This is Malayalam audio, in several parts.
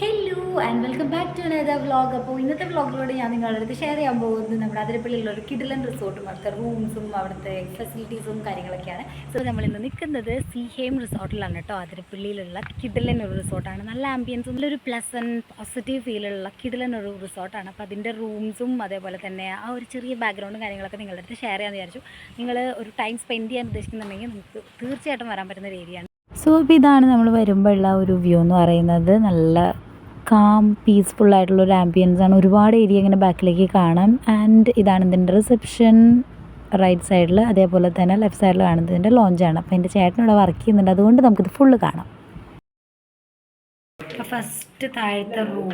Hello and welcome back to another vlog അപ്പോൾ ഇന്നത്തെ വ്ളോഗിലൂടെ ഞാൻ നിങ്ങളുടെ അടുത്ത് ഷെയർ ചെയ്യാൻ പോകുന്നത് നമ്മുടെ അതിരപ്പള്ളിയിലുള്ള ഒരു കിഡിലൻ റിസോർട്ടും അവിടുത്തെ റൂംസും അവിടുത്തെ ഫെസിലിറ്റീസും കാര്യങ്ങളൊക്കെയാണ്. സോ നമ്മൾ ഇന്ന് നിൽക്കുന്നത് സിഹേം റിസോർട്ടിലാണ് കേട്ടോ അതിരപ്പള്ളിയിലുള്ള കിഡിലൻ ഒരു റിസോർട്ടാണ് നല്ല ആംബിയൻസും നല്ലൊരു പ്ലസൻ പോസിറ്റീവ് ഫീലുള്ള കിഡിലൻ ഒരു റിസോർട്ടാണ് അപ്പോൾ അതിന്റെ റൂംസും അതേപോലെ തന്നെ ആ ഒരു ചെറിയ ബാക്ക്ഗ്രൗണ്ടും കാര്യങ്ങളൊക്കെ നിങ്ങളുടെ അടുത്ത് ഷെയർ ചെയ്യാമെന്ന് വിചാരിച്ചു. നിങ്ങൾ ഒരു ടൈം സ്പെൻഡ് ചെയ്യാൻ ഉദ്ദേശിക്കുന്നുണ്ടെങ്കിൽ നമുക്ക് തീർച്ചയായിട്ടും വരാൻ പറ്റുന്ന ഒരു ഏരിയയാണ് സോ ഇപ്പോൾ ഇതാണ് നമ്മൾ വരുമ്പോഴുള്ള ഒരു വ്യൂ എന്ന് പറയുന്നത്. നല്ല കാം പീസ്ഫുൾ ആയിട്ടുള്ള ഒരു ആംബിയൻസ് ആണ്. ഒരുപാട് ഏരിയ ഇങ്ങനെ ബാക്കിലേക്ക് കാണാം. ആൻഡ് ഇതാണ് ഇതിന്റെ റിസപ്ഷൻ റൈറ്റ് സൈഡിൽ അതേപോലെ തന്നെ ലെഫ്റ്റ് സൈഡിൽ കാണുന്നത് ഇതിന്റെ ആണ്. അപ്പോൾ എന്റെ ഇവിടെ വർക്ക് ചെയ്യുന്നുണ്ട്. അതുകൊണ്ട് നമുക്കിത് ഫുള്ള് കാണാം. ഫസ്റ്റ് താഴത്തെ റൂം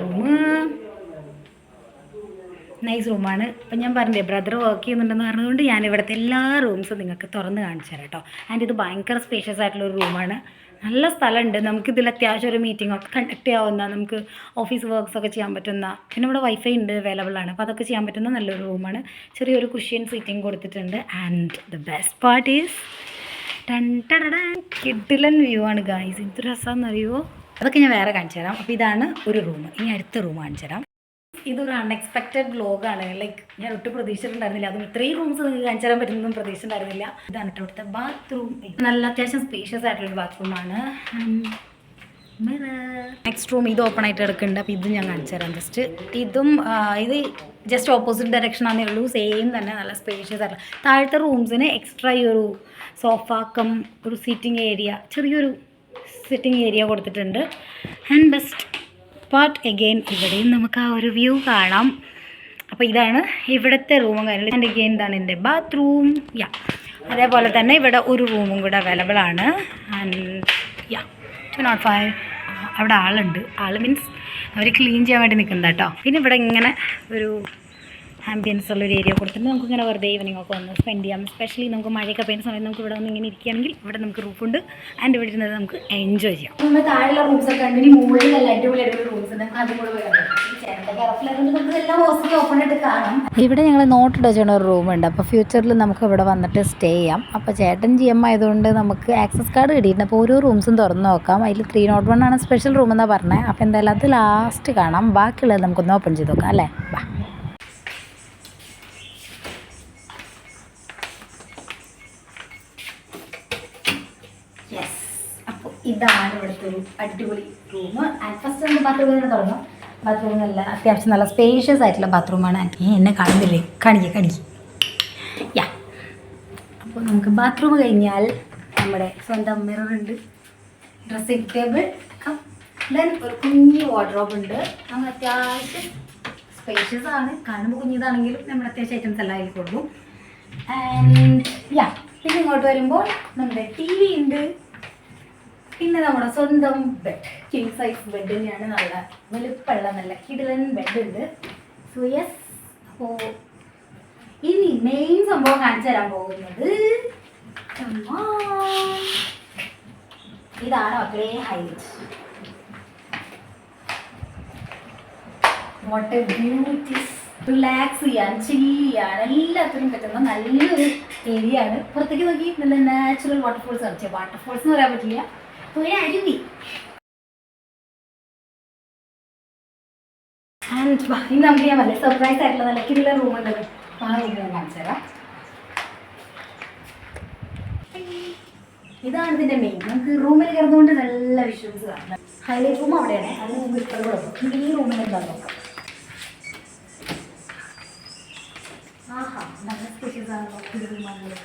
നൈസ് റൂമാണ് അപ്പം ഞാൻ പറഞ്ഞില്ലേ ബ്രദർ വർക്ക് ചെയ്യുന്നുണ്ടെന്ന് പറഞ്ഞതുകൊണ്ട് ഞാൻ ഇവിടുത്തെ എല്ലാ റൂംസും നിങ്ങൾക്ക് തുറന്ന് കാണിച്ചു തരാം കേട്ടോ. ആൻഡ് ഇത് ഭയങ്കര സ്പേഷ്യസ് ആയിട്ടുള്ള ഒരു റൂമാണ് നല്ല സ്ഥലമുണ്ട്. നമുക്കിതിൽ അത്യാവശ്യം ഒരു മീറ്റിംഗ് ഒക്കെ കണ്ടക്ട് ചെയ്യാവുന്ന നമുക്ക് ഓഫീസ് വർക്ക്സ് ഒക്കെ ചെയ്യാൻ പറ്റുന്ന പിന്നെ ഇവിടെ വൈഫൈ ഉണ്ട് അവൈലബിൾ ആണ്. അപ്പോൾ അതൊക്കെ ചെയ്യാൻ പറ്റുന്ന നല്ലൊരു റൂമാണ് ചെറിയൊരു കുഷ്യൻ സീറ്റിംഗ് കൊടുത്തിട്ടുണ്ട്. And the best part is ton കിഡിലൻ വ്യൂ ആണ് ഗായ്സ് എന്ത് രസമാണെന്ന് അറിയുമോ അതൊക്കെ ഞാൻ വേറെ കാണിച്ചു തരാം അപ്പോൾ ഇതാണ് ഒരു റൂം ഇനി അടുത്ത റൂം കാണിച്ചു തരാം ഇതൊരു അൺഎക്സ്പെക്റ്റഡ് വ്ലോഗാണ് ലൈക്ക് ഞാൻ ഒട്ടും പ്രതീക്ഷിച്ചിട്ടുണ്ടായിരുന്നില്ല. അതും ഇത്രയും റൂംസ് നിങ്ങൾക്ക് കാണിച്ചു തരാൻ പറ്റുന്നതും പ്രതീക്ഷിച്ചിട്ടുണ്ടായിരുന്നില്ല. ഇതാണ് ഇവിടുത്തെ ബാത്റൂം നല്ല അത്യാവശ്യം സ്പേഷ്യസ് ആയിട്ടുള്ളൊരു ബാത്റൂമാണ് നെക്സ്റ്റ് റൂം ഇത് ഓപ്പൺ ആയിട്ട് കിടക്കുന്നുണ്ട്. അപ്പോൾ ഇത് ഞാൻ കാണിച്ചു തരാം. ജസ്റ്റ് ഇതും ഇത് ജസ്റ്റ് ഓപ്പോസിറ്റ് ഡയറക്ഷൻ ആണേ ഉള്ളൂ. സെയിം തന്നെ നല്ല സ്പേഷ്യസ് ആയിട്ടുള്ള. താഴത്തെ റൂംസിന് എക്സ്ട്രാ ഈ ഒരു സോഫ കം ഒരു സീറ്റിംഗ് ഏരിയ ചെറിയൊരു സിറ്റിംഗ് ഏരിയ കൊടുത്തിട്ടുണ്ട്. ആൻഡ് ബെസ്റ്റ് പാർട്ട് എഗെയിൻ ഇവിടെയും നമുക്ക് ആ ഒരു വ്യൂ കാണാം. അപ്പോൾ ഇതാണ് ഇവിടുത്തെ റൂമും കാര്യങ്ങളും. ആൻഡ് എഗെയിൻ ഇതാണ് എന്റെ ബാത്റൂം യാ അതേപോലെ തന്നെ ഇവിടെ ഒരു റൂമും കൂടെ അവൈലബിൾ ആണ്. And yeah two nought five അവിടെ ആളുണ്ട്. ആൾ മീൻസ് അവർ ക്ലീൻ ചെയ്യാൻ വേണ്ടി നിൽക്കുന്നത് കേട്ടോ. പിന്നെ ഇവിടെ ഇങ്ങനെ ഒരു ആംബിയൻസ് ഉള്ള ഒരു ഏരിയ കൊടുത്തിട്ട് നമുക്ക് ഇങ്ങനെ വെറുതെ ഈവനിങ് ഒക്കെ വന്ന് സ്പെൻഡ് ചെയ്യാം. സ്പെഷ്യലി നമുക്ക് മഴയൊക്കെ പെയ്യുന്ന സമയത്ത് നമുക്ക് ഇവിടെ വന്ന് ഇങ്ങനെ ഇരിക്കുകയാണെങ്കിൽ ഇവിടെ നമുക്ക് റൂഫുണ്ട് ആൻഡ് ഇവിടെ ഇരുന്നത് നമുക്ക് എൻജോയ് ചെയ്യാം. നമ്മൾ താഴെയുള്ള റൂംസ് ഒക്കെ ഉണ്ട് ഇനി നല്ല അടിപൊളി അടിപൊളി റൂംസ് ഉണ്ട്. അതും കൂടെ ഇവിടെ ഞങ്ങൾ നോട്ട് വെച്ചുള്ള ഒരു റൂമുണ്ട് അപ്പോൾ ഫ്യൂച്ചറിൽ നമുക്ക് ഇവിടെ വന്നിട്ട് സ്റ്റേ ചെയ്യാം. അപ്പോൾ ചേട്ടൻ ജി എം ആയതുകൊണ്ട് നമുക്ക് ആക്സസ് കാർഡ് കിട്ടിയിട്ടുണ്ട്. അപ്പോൾ ഓരോ റൂംസും തുറന്ന് നോക്കാം. അതിൽ ത്രീ നോട്ട് വൺ ആണ് സ്പെഷ്യൽ റൂം എന്നാണ് പറഞ്ഞത് അപ്പോൾ എന്തായാലും അത് ലാസ്റ്റ് കാണാം. ബാക്കിയുള്ളത് നമുക്കൊന്ന് ഓപ്പൺ ചെയ്ത് നോക്കാം അല്ലേ? വാ ഒരു അടിപൊളി റൂം ആൻഡ് ഫസ്റ്റ് നമുക്ക് ബാത്റൂമിൽ നിന്ന് തുടങ്ങാം ബാത്റൂം നല്ല അത്യാവശ്യം നല്ല സ്പേഷ്യസ് ആയിട്ടുള്ള ബാത്റൂമാണ് എന്നെ കാണുന്നില്ലേ? കാണിക്കുക കാണിക്കുക യാ അപ്പോൾ നമുക്ക് ബാത്റൂം കഴിഞ്ഞാൽ നമ്മുടെ സ്വന്തം മിററുണ്ട് ഡ്രസ്സിംഗ് ടേബിൾ ദെൻ ഒരു കുഞ്ഞു വാർഡ്രോബ് ഉണ്ട്. നമ്മൾ അത്യാവശ്യം സ്പേഷ്യസ് ആണ്. കാണുമ്പോൾ കുഞ്ഞിതാണെങ്കിലും നമ്മൾ അത്യാവശ്യം ഐറ്റംസ് എല്ലാം ആയിക്കൊള്ളൂ ആൻഡ് യാ പിന്നെ ഇങ്ങോട്ട് വരുമ്പോൾ നമ്മുടെ ടി വി ഉണ്ട്. പിന്നെ നമ്മുടെ സ്വന്തം ബെഡ് കിങ് സൈസ് ബെഡ് തന്നെയാണ് നല്ല വലുപ്പമുള്ള നല്ല കിടിലൻ ബെഡ് ഉണ്ട്. സോ യെസ് ഇനി മെയിൻ സംഭവം കാണിച്ചു തരാൻ പോകുന്നത് ഇതാണ് മക്കളെ highlight what a beauties relax ചെയ്യാൻ ചിൽ ചെയ്യാൻ എല്ലാത്തിനും പറ്റുന്ന നല്ലൊരു ഏരിയ ആണ്. പുറത്തേക്ക് നോക്കി നല്ല നാച്ചുറൽ വാട്ടർഫോൾസ് കളിച്ച വാട്ടർഫോൾസ് എന്ന് പറയാൻ പറ്റില്ല. ഒരു അരുവി ആൻഡ് ഇന്ന് നമുക്ക് ഞാൻ വളരെ സർപ്രൈസ് ആയിട്ടുള്ള നല്ല കിള്ള റൂം ഉണ്ട് ആ റൂം ഞാൻ കാണിച്ചു ഇതാണ് ഇതിന്റെ മെയിൻ നമുക്ക് റൂമിൽ കയറുന്നതുകൊണ്ട് നല്ല വിഷ്വൽസ് കാണാം. ഹൈലൈറ്റ് റൂം അവിടെയാണ്. അതിന് മുമ്പ് ഇപ്പോൾ നമുക്ക് ഈ റൂമിൽ എന്താ ആഹാ നല്ല സ്പേഷ്യസ് ആണല്ലോ ഇത് റൂമാണല്ലോ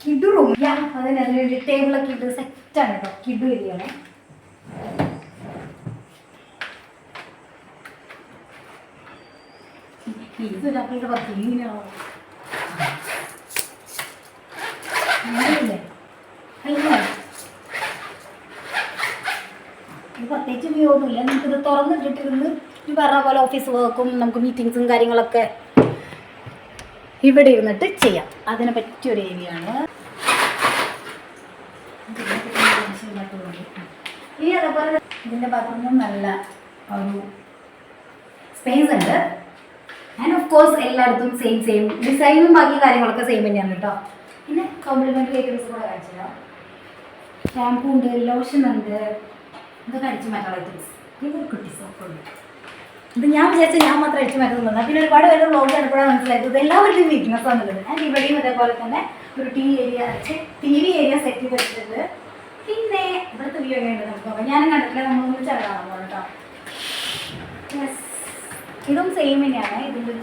കിഡു റൂം അതിന് ടേബിളൊക്കെ ഏരിയയാണ് പ്രത്യേകിച്ച് വ്യൂ നമുക്കിത് തുറന്നിട്ടിട്ടിരുന്ന് ഈ പറഞ്ഞ പോലെ ഓഫീസ് വർക്കും നമുക്ക് മീറ്റിങ്സും കാര്യങ്ങളൊക്കെ ഇവിടെ ഇരുന്നിട്ട് ചെയ്യാം. അതിനെ പറ്റിയൊരു ഏരിയ ഇനി അതേപോലെ ഇതിന്റെ ഭാഗത്തുനിന്നും നല്ല ഒരു സ്പേസ് ഉണ്ട്. ആൻഡ് ഓഫ് കോഴ്സ് എല്ലായിടത്തും സെയിം സെയിം ഡിസൈനും ബാക്കി കാര്യങ്ങളൊക്കെ സെയിം തന്നെയാണ് കേട്ടോ. പിന്നെ കോംപ്ലിമെന്ററി ഐറ്റംസ് കൂടെ കാണിച്ചു തരാം. ഷാമ്പൂ ഉണ്ട് ലോഷൻ ഉണ്ട്. ഇതൊക്കെ അടിച്ചു മാറ്റാൻ ഐറ്റംസ് കുട്ടി സോപ്പുണ്ട് ഇത് ഞാൻ വിചാരിച്ച ഞാൻ മാത്രം അടിച്ചു മാറ്റുന്നത് പിന്നെ ഒരുപാട് പേര് വ്ളോഗ് കണ്ടപ്പോഴാണ് മനസ്സിലായത് ഇത് എല്ലാവരുടെയും വീക്ക്നെസ് ആണുള്ളത്. ആൻഡ് ഇവിടെയും അതേപോലെ തന്നെ ഒരു T V area T V area set ചെയ്ത് വെച്ചിട്ടുണ്ട് പിന്നെ ഇവിടുത്തെ വ്യൂ ഒക്കെ ഉണ്ട് നമുക്ക് നോക്കാം. ഞാനും കണ്ടിട്ടില്ല നമ്മളൊന്ന് ചെറുതാണ് കേട്ടോ. യെസ് ഇതും സെയിം തന്നെയാണ്. ഇതിന്റെ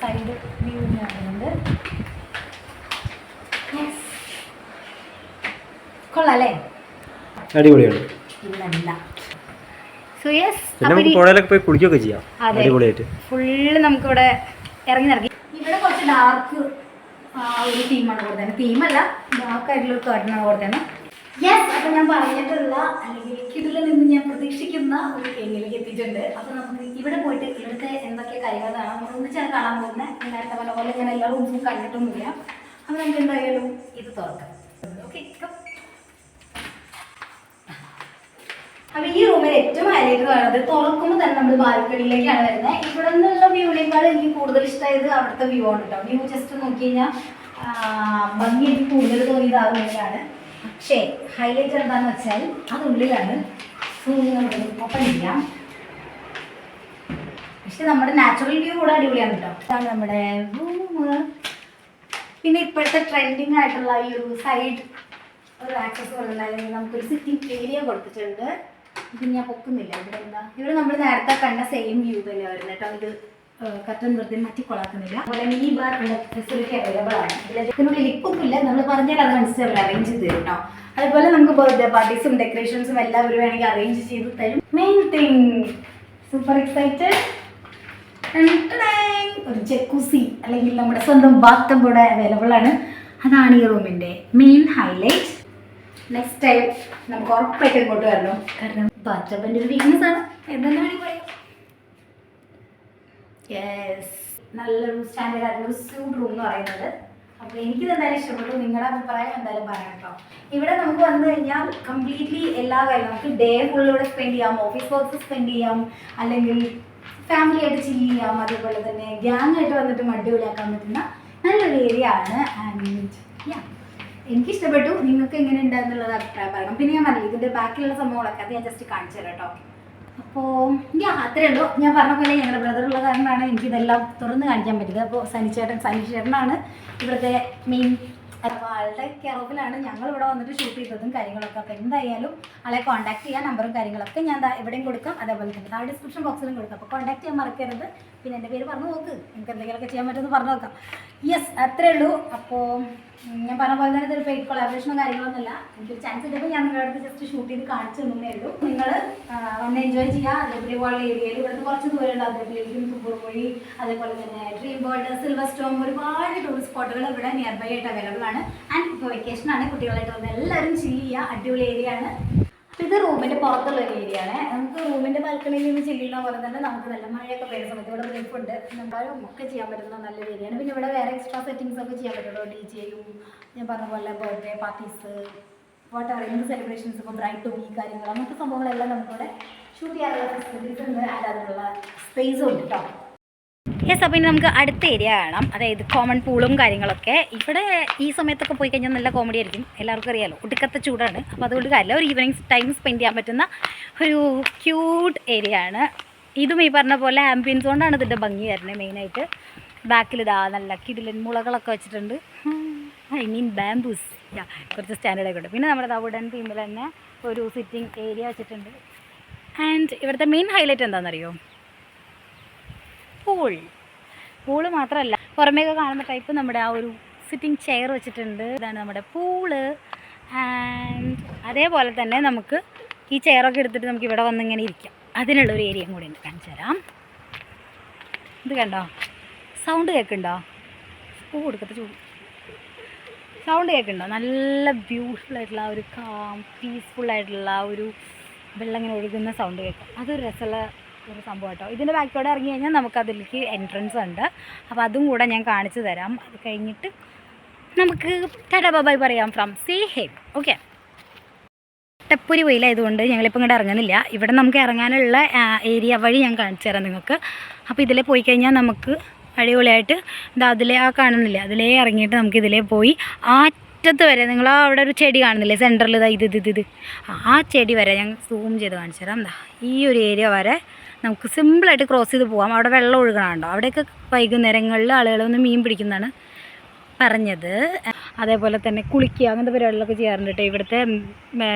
സൈഡ് വ്യൂ പറയുന്നത്. യെസ് കൊള്ളാല്ലേ അടിപൊളിയാണ്. ഇല്ലല്ല സോ യെസ് പുഴയിലൊക്കെ പോയി കുളിക്കുകയൊക്കെ ചെയ്യാം. അടിപൊളിയായിട്ട്. ഫുള്ള് നമുക്കിവിടെ ഇറങ്ങി നടക്കി. ഇവിടെ കുറച്ച് ഡാർക്ക് ഒരു തീമാണ് കൊടുത്തത് തീമല്ല ഡാർക്ക് ആയിട്ടുള്ള ഒരു കേട്ടനാണ് കൊടുത്തത് യെസ് അപ്പൊ ഞാൻ പറഞ്ഞിട്ടുള്ള അല്ലെങ്കിൽ ഇതിൽ നിന്ന് ഞാൻ പ്രതീക്ഷിക്കുന്ന ഒരു എങ്ങിലേക്ക് എത്തിയിട്ടുണ്ട്. അപ്പൊ നമുക്ക് ഇവിടെ പോയിട്ട് ഇവിടുത്തെ എന്തൊക്കെ കാര്യങ്ങളാണ് നമ്മൾ ഒന്നിച്ചാണ് കാണാൻ പോകുന്നത് നേരത്തെ പറഞ്ഞ പോലെ ഞാൻ എല്ലാ റൂംസും കണ്ടിട്ടൊന്നുമില്ല. അപ്പൊ നമുക്ക് എന്തായാലും ഇത് തുറക്കാം. അപ്പൊ ഈ റൂമിൽ ഏറ്റവും ഹൈലൈറ്റ് കാണുന്നത് തുറക്കുമ്പോൾ തന്നെ നമ്മൾ ബാൽക്കണിയിലേക്കാണ് വരുന്നത് ഇവിടെ നിന്നുള്ള വ്യൂവിനേക്കാൾ എനിക്ക് കൂടുതൽ ഇഷ്ടമായത് അവിടുത്തെ വ്യൂ ആണ് കേട്ടോ വ്യൂ ജസ്റ്റ് നോക്കി കഴിഞ്ഞാൽ ഭംഗി എനിക്ക് കൂടുതൽ തോന്നിയത് ആ റൂമിലാണ് പക്ഷേ ഹൈലൈറ്റ് എന്താണെന്ന് വെച്ചാൽ അതിനുള്ളിലാണ് സോ നമുക്ക് ഓപ്പൺ ചെയ്യാം. പക്ഷെ നമ്മുടെ നാച്ചുറൽ വ്യൂ കൂടെ അടിപൊളിയാണ് കേട്ടോ ഇതാണ് നമ്മുടെ പിന്നെ ഇപ്പോഴത്തെ ട്രെൻഡിങ് ആയിട്ടുള്ള ഈ ഒരു സൈഡ് ഒരു ആക്സസ് ഉള്ളതായിരുന്നു നമുക്കൊരു സിറ്റിംഗ് ഏരിയ കൊടുത്തിട്ടുണ്ട്. ഇത് ഞാൻ പൊക്കുന്നില്ല. ഇവിടെ എന്താ? ഇവിടെ നമ്മൾ നേരത്തെ കണ്ട സെയിം വ്യൂ തന്നെ വരുന്നത് കേട്ടോ ഇത് കട്ടൻ വെറുതെ മാറ്റി കൊളാക്കുന്നില്ല അതുപോലെ മിനി ബാർ ഫെസിലിറ്റി അവൈലബിൾ ആണ്. ഇതിനുള്ളിൽ ലിപ്പൊന്നും ഇല്ല നമ്മൾ പറഞ്ഞാൽ അത് മനസ്സിൽ അവർ അറേഞ്ച് ചെയ്ത് തരും കേട്ടോ അതുപോലെ നമുക്ക് ബർത്ത്ഡേ പാർട്ടീസും ഡെക്കറേഷൻസും എല്ലാം അവർ വേണമെങ്കിൽ അറേഞ്ച് ചെയ്ത് തരും. മെയിൻ തിങ് സൂപ്പർ എക്സൈറ്റഡ് ഒരു ജക്കൂസി അല്ലെങ്കിൽ നമ്മുടെ സ്വന്തം ബാത്തും കൂടെ അവൈലബിൾ ആണ്. അതാണ് ഈ റൂമിന്റെ മെയിൻ ഹൈലൈറ്റ് നെക്സ്റ്റ് ടൈം നമുക്ക് ഉറപ്പായിട്ട് ഇങ്ങോട്ട് വരണം. കാരണം ബാത്തബിന്റെ ഒരു വീക്ക്നെസ് ആണ്. വേണമെങ്കിൽ പറയാം. യെസ് നല്ലൊരു സ്റ്റാൻഡേർഡ് ആയിട്ടുള്ള സ്യൂട്ട് റൂം എന്ന് പറയുന്നത്. അപ്പോൾ എനിക്കിത് എന്തായാലും ഇഷ്ടപ്പെട്ടു. നിങ്ങളുടെ അഭിപ്രായം എന്തായാലും പറയാം കേട്ടോ. ഇവിടെ നമുക്ക് വന്നു കഴിഞ്ഞാൽ കംപ്ലീറ്റ്ലി എല്ലാ കാര്യവും നമുക്ക് ഡേ ഫുൾ ഇവിടെ സ്പെൻഡ് ചെയ്യാം ഓഫീസ് വർക്ക് സ്പെൻഡ് ചെയ്യാം അല്ലെങ്കിൽ ഫാമിലി ആയിട്ട് ചില്ല് ചെയ്യാം അതുപോലെ തന്നെ ഗ്യാങ് ആയിട്ട് വന്നിട്ട് അടിപൊളിയാക്കാൻ പറ്റുന്ന നല്ലൊരു ഏരിയ ആണ് ആൻഡ് യാ എനിക്ക് ഇഷ്ടപ്പെട്ടു നിങ്ങൾക്ക് എങ്ങനെ ഉണ്ടെന്നുള്ളത് അഭിപ്രായം പറയണം. പിന്നെ ഞാൻ പറഞ്ഞു ഇതിന്റെ ബാക്കിയുള്ള സംഭവങ്ങളൊക്കെ അത് ഞാൻ ജസ്റ്റ് കാണിച്ചു തരാം കേട്ടോ. അപ്പോൾ ഞാൻ അത്രേ ഉള്ളൂ. ഞാൻ പറഞ്ഞ പോലെ ഞങ്ങളുടെ ബ്രദർ ഉള്ള കാരണമാണ് എനിക്ക് എനിക്കിതെല്ലാം തുറന്ന് കാണിക്കാൻ പറ്റിയത്. അപ്പോൾ സനിച്ചേട്ടൻ സനിച്ചേട്ടനാണ് ഇവിടുത്തെ മെയിൻ അപ്പോൾ ആളുടെ കെറോഫിലാണ് ഞങ്ങൾ ഇവിടെ വന്നിട്ട് ഷൂട്ട് ചെയ്തതും കാര്യങ്ങളൊക്കെ. അപ്പോൾ എന്തായാലും ആളെ കോൺടാക്ട് ചെയ്യാൻ നമ്പറും കാര്യങ്ങളൊക്കെ ഞാൻ എവിടെയും കൊടുക്കാം. അതേപോലെ തന്നെ താഴെ ഡിസ്ക്രിപ്ഷൻ ബോക്സിലും കൊടുക്കാം. അപ്പോൾ കോൺടാക്ട് ചെയ്യാൻ മറക്കരുത്. പിന്നെ എന്റെ പേര് പറഞ്ഞു നോക്ക്. എനിക്ക് എന്തെങ്കിലുമൊക്കെ ചെയ്യാൻ പറ്റുമെന്ന് പറഞ്ഞു നോക്കാം. യെസ് അത്രേ ഉള്ളൂ. അപ്പോൾ ഞാൻ പറഞ്ഞ പോലെ തന്നെ ഇതൊരു പെയ്ഡ് കൊളാബറേഷനോ കാര്യങ്ങളൊന്നുമില്ല. എനിക്കൊരു ചാൻസ് കിട്ടുമ്പോൾ ഞാൻ നിങ്ങളുടെ അടുത്ത് ജസ്റ്റ് ഷൂട്ട് ചെയ്ത് കാണിച്ചു തന്നേ ഉള്ളൂ. നിങ്ങൾ വന്ന് എൻജോയ് ചെയ്യുക. അതേപോലെ പോലുള്ള ഏരിയയിൽ ഇവിടുന്ന് കുറച്ച് ദൂരമുണ്ട് അതേപോലെ കുമ്പൂർമൊഴി അതേപോലെ തന്നെ ഡ്രീം വേൾഡ് സിൽവർ സ്റ്റോം ഒരുപാട് ടൂറിസ്റ്റ് സ്പോട്ടുകൾ ഇവിടെ നിയർ ബൈ ആയിട്ട് അവൈലബിൾ ആണ്. ആൻഡ് ഇപ്പോൾ വെക്കേഷൻ ആണ്. കുട്ടികളായിട്ട് വന്ന് എല്ലാവരും ചില്ല് ചെയ്യുക. അടിപൊളി ഏരിയ ആണ്. ഇത് റൂമിന്റെ പുറത്തുള്ള ഒരു ഏരിയ ആണ്. നമുക്ക് റൂമിന്റെ ബാൽക്കണിയിൽ നിന്ന് ചെല്ലുന്ന പോലെ തന്നെ നമുക്ക് നല്ല മഴയൊക്കെ പെയ്യുന്ന സമയത്ത് ഇവിടെ ഉണ്ട്. എന്തായാലും ഒക്കെ ചെയ്യാൻ പറ്റുന്ന നല്ല ഏരിയ ആണ്. പിന്നെ ഇവിടെ വേറെ എക്സ്ട്രാ സെറ്റിങ്സ് ഒക്കെ ചെയ്യാൻ പറ്റുള്ളൂ. ഡി ജെയും ഞാൻ പറഞ്ഞ പോലെ ബർത്ത്ഡേ പാർട്ടീസ് വാട്ട് എവർ എന്ത് സെലിബ്രേഷൻസ് ഇപ്പോൾ ബ്രൈറ്റ് ടു ഈ കാര്യങ്ങൾ അങ്ങനത്തെ സംഭവങ്ങളെല്ലാം നമുക്കിവിടെ ഷൂട്ട് ചെയ്യാനുള്ള ഫെസിലിറ്റീസ് ഉണ്ട്. അല്ലാതെയുള്ള സ്പേസും ഉണ്ട് കേട്ടോ യെസ് അപ്പോൾ ഇനി നമുക്ക് അടുത്ത ഏരിയ കാണാം. അതായത് കോമൺ പൂളും കാര്യങ്ങളൊക്കെ. ഇവിടെ ഈ സമയത്തൊക്കെ പോയി കഴിഞ്ഞാൽ നല്ല കോമഡി ആയിരിക്കും. എല്ലാവർക്കും അറിയാലോ. ഒടുക്കത്തെ ചൂടാണ്. അപ്പോൾ അതുകൊണ്ട് കാര്യമില്ല. ഒരു ഈവനിങ് ടൈം സ്പെൻഡ് ചെയ്യാൻ പറ്റുന്ന ഒരു ക്യൂട്ട് ഏരിയ ആണ്. ഇതും ഈ പറഞ്ഞ പോലെ ആംബിയൻസ് കൊണ്ടാണ് ഇതിന്റെ ഭംഗി വരുന്നത് മെയിനായിട്ട് ബാക്കിൽ ഇതാ നല്ല കിടിലൻ മുളകളൊക്കെ വെച്ചിട്ടുണ്ട്. ഐ മീൻ ബാംബൂസ് യാ കുറച്ച് സ്റ്റാൻഡേർഡ് ഉണ്ട്. പിന്നെ നമ്മുടെ വുഡൻ തീമിൽ തന്നെ ഒരു സിറ്റിംഗ് ഏരിയ വെച്ചിട്ടുണ്ട്. ആൻഡ് ഇവിടുത്തെ മെയിൻ ഹൈലൈറ്റ് എന്താണെന്നറിയോ? പൂൾ പൂൾ മാത്രമല്ല പുറമേക്ക് കാണുന്ന ടൈപ്പ് നമ്മുടെ ആ ഒരു സിറ്റിംഗ് ചെയർ വെച്ചിട്ടുണ്ട്. ഇതാണ് നമ്മുടെ പൂൾ. ആൻഡ് അതേപോലെ തന്നെ നമുക്ക് ഈ ചെയറൊക്കെ എടുത്തിട്ട് നമുക്ക് ഇവിടെ വന്ന് ഇങ്ങനെ ഇരിക്കാം. അതിനുള്ള ഒരു ഏരിയയും കൂടി ഉണ്ട്. കാണിച്ചു തരാം. ഇത് കണ്ടോ? സൗണ്ട് കേൾക്കുന്നുണ്ടോ? പൂ കൊടുക്കത്തെ ചൂട്. സൗണ്ട് കേൾക്കുന്നുണ്ടോ? നല്ല ബ്യൂട്ടിഫുൾ ആയിട്ടുള്ള ഒരു കാം പീസ്ഫുൾ ആയിട്ടുള്ള ഒരു വെള്ളം ഇങ്ങനെ ഒഴുകുന്ന സൗണ്ട് കേൾക്കാം. അതൊരു രസമുള്ള ഒരു സംഭവം കേട്ടോ. ഇതിന്റെ ബാക്കിലൂടെ ഇറങ്ങി കഴിഞ്ഞാൽ നമുക്ക് അതിലേക്ക് എൻട്രൻസ് ഉണ്ട്. അപ്പോൾ അതും കൂടെ ഞാൻ കാണിച്ചു തരാം. അത് കഴിഞ്ഞിട്ട് നമുക്ക് ടാറ്റാ ബൈ പറയാം ഫ്രം സേ ഹേം ഓക്കെ ടപ്പൊരി വെയിലായതുകൊണ്ട് ഞങ്ങളിപ്പോൾ ഇങ്ങോട്ട് ഇറങ്ങുന്നില്ല. ഇവിടെ നമുക്ക് ഇറങ്ങാനുള്ള ഏരിയ വഴി ഞാൻ കാണിച്ചു തരാം നിങ്ങൾക്ക്. അപ്പോൾ ഇതിലേ പോയി കഴിഞ്ഞാൽ നമുക്ക് അടിപൊളിയായിട്ട് ഇതാ അതിലെ ആ കാണുന്നില്ല? അതിലേ ഇറങ്ങിയിട്ട് നമുക്ക് ഇതിലേ പോയി ആ അറ്റത്ത് വരെ നിങ്ങൾ അവിടെ ഒരു ചെടി കാണുന്നില്ലേ? സെന്ററിൽ ഇതാ ഇത് ഇത് ഇത്. ആ ചെടി വരെ ഞാൻ സൂം ചെയ്ത് കാണിച്ചു തരാം. ഈ ഒരു ഏരിയ വരെ നമുക്ക് സിമ്പിളായിട്ട് ക്രോസ് ചെയ്ത് പോകാം അവിടെ വെള്ളം ഒഴുകണുണ്ടോ അവിടെയൊക്കെ വൈകുന്നേരങ്ങളിൽ ആളുകൾ വന്ന് മീൻ പിടിക്കുന്നതാണ് പറഞ്ഞത്. അതേപോലെ തന്നെ കുളിക്കുക അങ്ങനത്തെ പരിപാടികളൊക്കെ ചെയ്യാറുണ്ട് കേട്ടോ. ഇവിടുത്തെ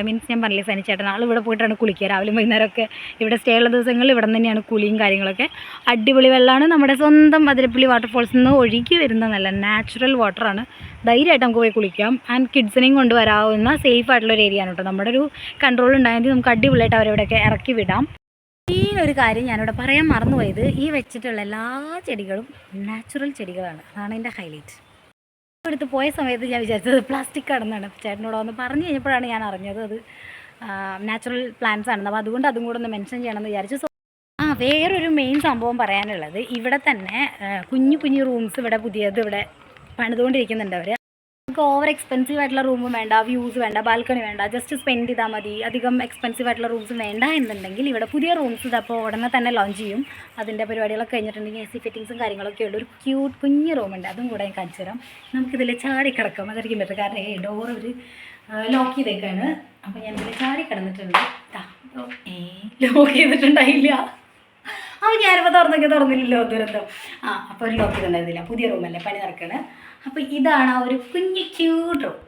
മീൻസ് ഞാൻ പറഞ്ഞില്ലേ സനിച്ചേട്ടൻ ആൾ ഇവിടെ പോയിട്ടാണ് കുളിക്കുക. രാവിലെ വൈകുന്നേരമൊക്കെ ഇവിടെ സ്റ്റേ ഉള്ള ദിവസങ്ങളിൽ ഇവിടെ തന്നെയാണ് കുളിയും കാര്യങ്ങളൊക്കെ. അടിപൊളി വെള്ളമാണ്. നമ്മുടെ സ്വന്തം അതിരപ്പള്ളി വാട്ടർഫോൾസിൽ നിന്ന് ഒഴുകി വരുന്ന നല്ല നാച്ചുറൽ വാട്ടറാണ് ധൈര്യമായിട്ട് നമുക്ക് പോയി കുളിക്കാം. ആൻഡ് കിഡ്സിനെയും കൊണ്ടുവരാവുന്ന സേഫ് ആയിട്ടുള്ള ഒരു ഏരിയ ആണ് കേട്ടോ. നമ്മുടെ ഒരു കൺട്രോൾ ഉണ്ടായെങ്കിൽ നമുക്ക് അടിപൊളിയായിട്ട് അവരവിടെയൊക്കെ ഇറക്കി വിടാം. ഒരു കാര്യം ഞാനിവിടെ പറയാൻ മറന്നുപോയത്. ഈ വെച്ചിട്ടുള്ള എല്ലാ ചെടികളും നാച്ചുറൽ ചെടികളാണ്. അതാണ് എന്റെ ഹൈലൈറ്റ് എടുത്ത് പോയ സമയത്ത് ഞാൻ വിചാരിച്ചത് പ്ലാസ്റ്റിക് ആണെന്നാണ്. ചേട്ടനോട് ഒന്ന് പറഞ്ഞു കഴിഞ്ഞപ്പോഴാണ് ഞാൻ അറിഞ്ഞത് അത് നാച്ചുറൽ പ്ലാന്റ്സ് ആണെന്ന്. അപ്പോൾ അതുകൊണ്ട് അതും കൂടെ ഒന്ന് മെൻഷൻ ചെയ്യണമെന്ന് വിചാരിച്ചു. ആ വേറൊരു മെയിൻ സംഭവം പറയാനുള്ളത് ഇവിടെ തന്നെ കുഞ്ഞു കുഞ്ഞു റൂംസ് ഇവിടെ പുതിയത് ഇവിടെ പണിതുകൊണ്ടിരിക്കുന്നുണ്ട് അവർ നമുക്ക് ഓവർ എക്സ്പെൻസീവ് ആയിട്ടുള്ള റൂം വേണ്ട വ്യൂസ് വേണ്ട ബാൽക്കണി വേണ്ട ജസ്റ്റ് സ്പെൻഡ് ചെയ്താൽ മതി. അധികം എക്സ്പെൻസീവ് ആയിട്ടുള്ള റൂംസ് വേണ്ട എന്നുണ്ടെങ്കിൽ ഇവിടെ പുതിയ റൂംസ് ഇതപ്പോൾ ഉടനെ തന്നെ ലോഞ്ച് ചെയ്യും. അതിന്റെ പരിപാടികളൊക്കെ കഴിഞ്ഞിട്ടുണ്ടെങ്കിൽ എ സി ഫിറ്റിങ്സും കാര്യങ്ങളൊക്കെ ഉള്ള ഒരു ക്യൂട്ട് കുഞ്ഞ് റൂമുണ്ട് അതും കൂടെ ഞാൻ കാണിച്ചു തരാം. നമുക്കിതിൽ ചാടി കിടക്കാം അതായിരിക്കും ബെറ്റർ കാരണം ഡോർ ഒരു ലോക്ക് ചെയ്തേക്കാണ്. അപ്പോൾ ഞാൻ ചാടി കിടന്നിട്ടുണ്ട് ലോക്ക് ചെയ്തിട്ടുണ്ടായില്ല. ഞാനിപ്പോൾ തുറന്നൊക്കെ തുറന്നില്ലല്ലോ ദുരന്തം. ആ അപ്പോൾ ഒരു ലോക്ക് ചെയ്തിട്ടുണ്ടായിരുന്നില്ല പുതിയ റൂമല്ലേ പണി നടക്കണേ. അപ്പോൾ ഇതാണ് ആ ഒരു കുഞ്ഞ് ക്യൂട്ട് റൂം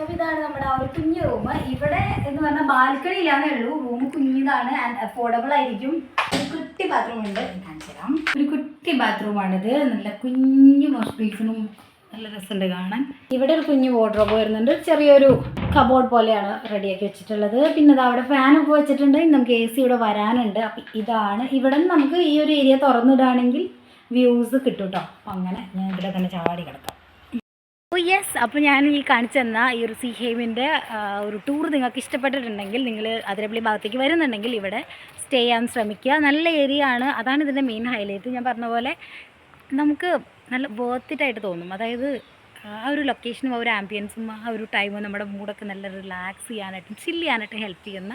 അപ്പോൾ ഇതാണ് നമ്മുടെ ആ ഒരു കുഞ്ഞ് റൂം ഇവിടെ എന്ന് പറഞ്ഞാൽ ബാൽക്കണി ഇല്ലാന്നേ ഉള്ളൂ. റൂം കുഞ്ഞിതാണ് ആൻഡ് അഫോർഡബിൾ ആയിരിക്കും. ഒരു കുട്ടി ബാത്റൂം ഉണ്ട്. കാണിച്ചു ഒരു കുട്ടി ബാത്റൂമാണിത് നല്ല കുഞ്ഞു മോസ്റ്റ് ബീഫിനും നല്ല രസമുണ്ട് കാണാൻ. ഇവിടെ ഒരു കുഞ്ഞു വാർഡ്രോബ് വരുന്നുണ്ട്. ചെറിയൊരു കബോർഡ് പോലെയാണ് റെഡിയാക്കി വെച്ചിട്ടുള്ളത്. പിന്നെ ഇത് അവിടെ ഫാൻ ഒക്കെ വെച്ചിട്ടുണ്ട്. നമുക്ക് എ സി ഇവിടെ വരാനുണ്ട്. അപ്പം ഇതാണ്. ഇവിടെ നമുക്ക് ഈ ഒരു ഏരിയ തുറന്നിടുകയാണെങ്കിൽ വ്യൂസ് കിട്ടും കേട്ടോ അങ്ങനെ ഞാൻ ഇവിടെ തന്നെ ചാടി കിടക്കാം. ഓ യെസ് അപ്പോൾ ഞാൻ ഈ കാണിച്ചു തന്ന ഈ ഒരു സി ഹേവിന്റെ ഒരു ടൂർ നിങ്ങൾക്ക് ഇഷ്ടപ്പെട്ടിട്ടുണ്ടെങ്കിൽ നിങ്ങൾ അതിരപ്പള്ളി ഭാഗത്തേക്ക് വരുന്നുണ്ടെങ്കിൽ ഇവിടെ സ്റ്റേ ചെയ്യാൻ ശ്രമിക്കുക. നല്ല ഏരിയ ആണ്. അതാണ് ഇതിന്റെ മെയിൻ ഹൈലൈറ്റ് ഞാൻ പറഞ്ഞ പോലെ നമുക്ക് നല്ല വേർത്തിട്ടായിട്ട് തോന്നും. അതായത് ആ ഒരു ലൊക്കേഷനും ആ ഒരു ആംബിയൻസും ആ ഒരു ടൈമും നമ്മുടെ മൂഡൊക്കെ നല്ല റിലാക്സ് ചെയ്യാനായിട്ടും ചില്ല് ചെയ്യാനായിട്ടും ഹെൽപ്പ് ചെയ്യുന്ന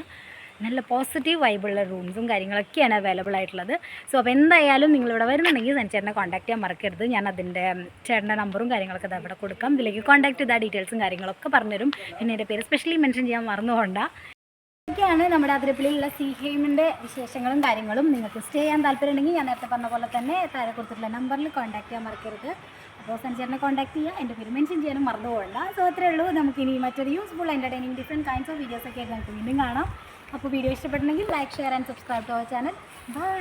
നല്ല പോസിറ്റീവ് വൈബുള്ള റൂംസും കാര്യങ്ങളൊക്കെയാണ് അവൈലബിൾ ആയിട്ടുള്ളത്. സോ അപ്പോൾ എന്തായാലും നിങ്ങളിവിടെ വരുന്നുണ്ടെങ്കിൽ ചേട്ടനെ കോൺടാക്ട് ചെയ്യാൻ മറക്കരുത്. ഞാൻ അതിന്റെ ചേട്ടന്റെ നമ്പറും കാര്യങ്ങളൊക്കെ അത് അവിടെ കൊടുക്കാം. ഇതിലേക്ക് കോൺടാക്ട് ചെയ്താൽ ഡീറ്റെയിൽസും കാര്യങ്ങളൊക്കെ പറഞ്ഞുതരും. പിന്നെ എന്റെ പേര് സ്പെഷ്യലി മെൻഷൻ ചെയ്യാൻ മറന്നുകൊണ്ട ഇതൊക്കെയാണ് നമ്മുടെ അതിരപ്പള്ളിയിലുള്ള സീ ഹെയിമിന്റെ വിശേഷങ്ങളും കാര്യങ്ങളും. നിങ്ങൾക്ക് സ്റ്റേ ചെയ്യാൻ താല്പര്യമുണ്ടെങ്കിൽ ഞാൻ നേരത്തെ പറഞ്ഞ പോലെ തന്നെ താഴെ കൊടുത്തിട്ടുള്ള നമ്പറിൽ കോൺടാക്ട് ചെയ്യാൻ മറക്കരുത്. അപ്പോൾ സഞ്ചാരനെ കോൺടാക്ട് ചെയ്യുക എന്റെ പേര് മെൻഷൻ ചെയ്യാനും മറന്നു പോകണ്ട സോ അത്രേ ഉള്ളൂ. നമുക്കിനി മറ്റൊരു useful entertaining different kinds of വീഡിയോസൊക്കെ ആയിട്ട് നമുക്ക് വീണ്ടും കാണാം. അപ്പോൾ വീഡിയോ ഇഷ്ടപ്പെട്ടെങ്കിൽ like share and subscribe to our channel bye